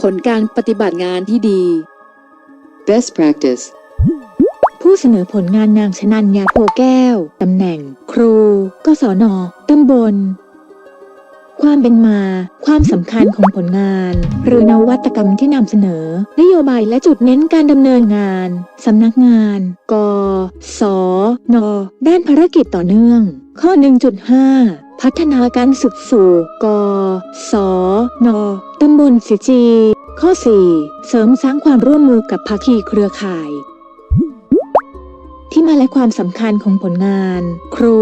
ผลการปฏิบัติงานที่ดี Best practice. ผู้เสนอผลงานนางชนัญญาโพแก้ว ตำแหน่ง ครูกศนตำบล ความเป็นมา ความสำคัญของผลงาน หรือนวัตกรรมที่นำเสนอ นโยบายและจุดเน้นการดำเนินงานสำนักงาน ก ส น ด้านภารกิจต่อเนื่อง ข้อ 1.5 พัฒนาการศึกสู่กสนตำบลสิจี ข้อ 4 เสริมสร้างความร่วมมือกับภาคีเครือข่าย ที่มาและความสำคัญของผลงาน ครู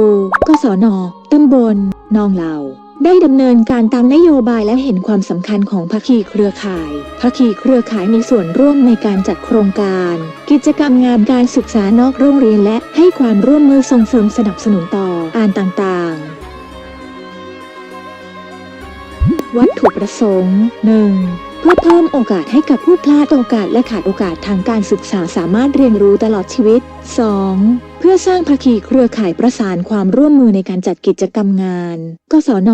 กศนตำบลนองเหล่าได้ดำเนินการตามนโยบายและเห็นความสำคัญของภาคีเครือข่าย ภาคีเครือข่ายมีส่วนร่วมในการจัดโครงการ กิจกรรมงานการศึกษานอกโรงเรียนและให้ความร่วมมือส่งเสริมสนับสนุนต่ออ่านต่าง วัตถุประสงค์ 1. เพื่อเพิ่มโอกาสให้กับผู้พลาดโอกาสและขาดโอกาสทางการศึกษาสามารถเรียนรู้ตลอดชีวิต 2. เพื่อสร้างภาคีเครือข่ายประสานความร่วมมือในการจัดกิจกรรมงานกศน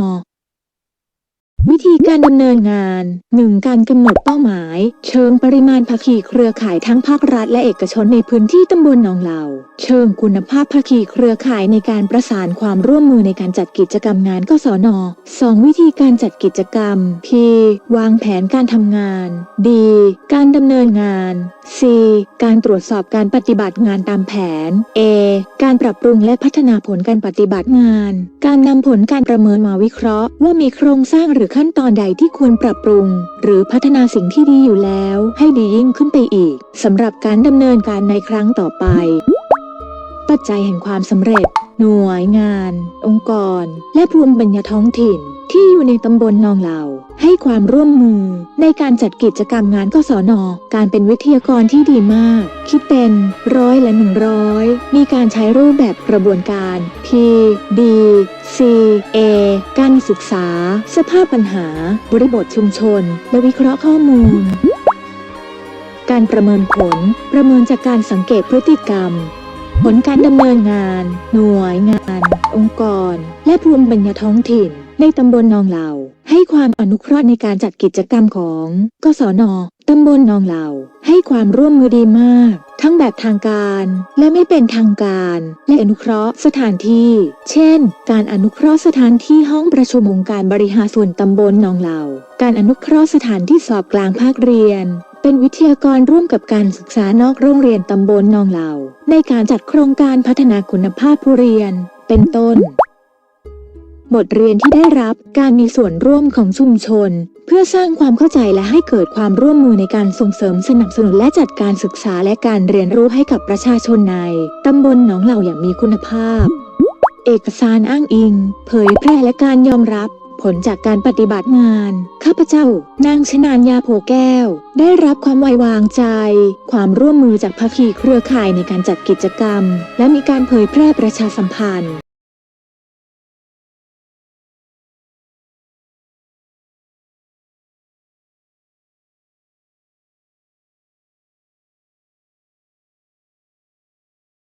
วิธีการดำเนินงาน 1. การกำหนดเป้าหมาย เชิงปริมาณภาคีเครือข่ายทั้งภาครัฐและเอกชนในพื้นที่ตำบลหนองเหล่า เชิงคุณภาพภาคีเครือข่ายในการประสานความร่วมมือในการจัดกิจกรรมงานกศน 2. วิธีการจัดกิจกรรม P วางแผนการทำงาน D การดำเนินงาน C การตรวจสอบการปฏิบัติงานตามแผน A การปรับปรุงและพัฒนาผลการปฏิบัติงาน การนำผลการประเมินมาวิเคราะห์ว่ามีโครงสร้างหรือขั้นตอนใดที่ควรปรับปรุง หรือพัฒนาสิ่งที่ดีอยู่แล้ว ให้ดียิ่งขึ้นไปอีกสำหรับการดำเนินการในครั้งต่อไป ปัจจัยแห่งความสำเร็จ หน่วยงาน องค์กร และภูมิปัญญาท้องถิ่น ที่อยู่ในตำบลนองเหล่าให้ความร่วมมือในการจัดกิจกรรมงานกศน การเป็นวิทยากรที่ดีมาก คิดเป็นร้อยละหนึ่งร้อยมีการใช้รูปแบบกระบวนการ P D C A การศึกษา สภาพปัญหา บริบทชุมชน และวิเคราะห์ข้อมูล การประเมินผล ประเมินจากการสังเกตพฤติกรรม ผลการดำเนินงาน หน่วยงาน องค์กร และภูมิปัญญาท้องถิ่น ในตำบลนองเหล่า ให้ความอนุเคราะห์ในการจัดกิจกรรมของกศนตำบลนองเหล่า ให้ความร่วมมือดีมาก ทั้งแบบทางการและไม่เป็นทางการ และอนุเคราะห์สถานที่ เช่น การอนุเคราะห์สถานที่ห้องประชุมองค์การบริหารส่วนตำบลนองเหล่า การอนุเคราะห์สถานที่สอบกลางภาคเรียนเป็นวิทยากรร่วมกับการศึกษานอกโรงเรียนตำบลนองเหล่า ในการจัดโครงการพัฒนาคุณภาพผู้เรียน เป็นต้น บทเรียนที่ได้รับการมีส่วนร่วมของชุมชน เพื่อสร้างความเข้าใจและให้เกิดความร่วมมือในการส่งเสริมสนับสนุนและจัดการศึกษาและการเรียนรู้ให้กับประชาชนในตำบลหนองเหล่าอย่างมีคุณภาพ เอกสารอ้างอิง เผยแพร่และการยอมรับผลจากการปฏิบัติงาน ข้าพเจ้า นางชนานยาโพแก้ว ได้รับความไว้วางใจ ความร่วมมือจากภาคีเครือข่ายในการจัดกิจกรรม และมีการเผยแพร่ประชาสัมพันธ์